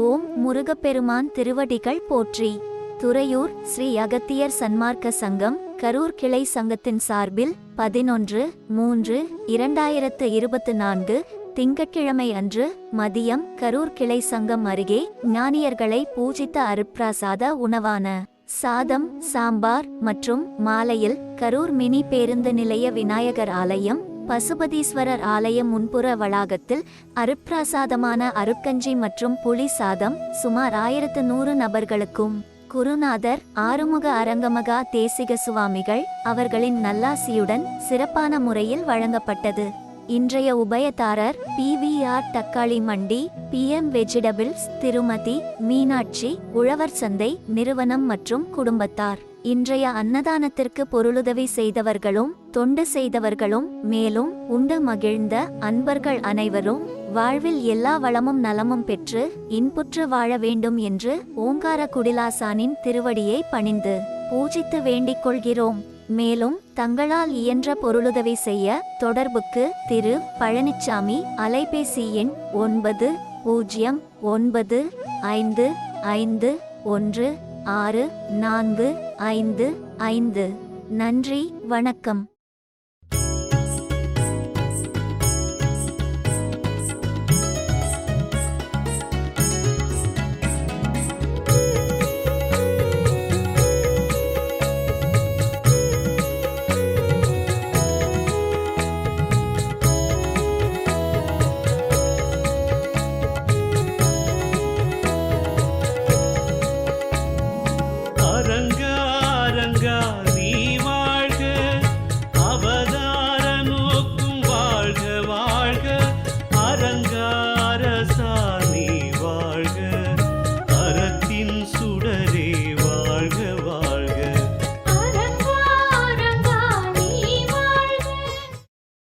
ஓம் முருகப்பெருமான் திருவடிகள் போற்றி. துறையூர் ஸ்ரீ அகத்தியர் சன்மார்க்க சங்கம் கரூர் கிளை சங்கத்தின் சார்பில் பதினொன்று மூன்று இரண்டாயிரத்து இருபத்து நான்கு திங்கட்கிழமை அன்று மதியம் கரூர் கிளை சங்கம் அருகே ஞானியர்களை பூஜித்த அருப்பிராசாத உணவான சாதம் சாம்பார் மற்றும் மாலையில் கரூர் மினி பேருந்து நிலைய விநாயகர் ஆலயம் பசுபதீஸ்வரர் ஆலயம் முன்புற வளாகத்தில் அருப்பிரசாதமான அருட்கஞ்சி மற்றும் புலி சாதம் சுமார் ஆயிரத்து நூறு நபர்களுக்கும் குருநாதர் ஆறுமுக அரங்கமகா தேசிக சுவாமிகள் அவர்களின் நல்லாசியுடன் சிறப்பான முறையில் வழங்கப்பட்டது. இன்றைய உபயதாரர் பிவிஆர் தக்காளி மண்டி பிஎம் வெஜிடபிள்ஸ் திருமதி மீனாட்சி உழவர் சந்தை நிறுவனம் மற்றும் குடும்பத்தார். இன்றைய அன்னதானத்திற்கு பொருளுதவி செய்தவர்களும் தொண்டு செய்தவர்களும் மேலும் உண்டு மகிழ்ந்த அன்பர்கள் அனைவரும் வாழ்வில் எல்லா வளமும் நலமும் பெற்று இன்புற்று வாழ வேண்டும் என்று ஓங்கார குடிலாசானின் திருவடியை பணிந்து பூஜித்து வேண்டிக் கொள்கிறோம். மேலும் தங்களால் இயன்ற பொருளுதவி செய்ய தொடர்புக்கு திரு. பழனிச்சாமி அலைபேசி எண் ஒன்பது பூஜ்ஜியம் ஒன்பது ஐந்து ஐந்து ஒன்று ஆறு நான்கு ஐந்து ஐந்து. நன்றி வணக்கம்.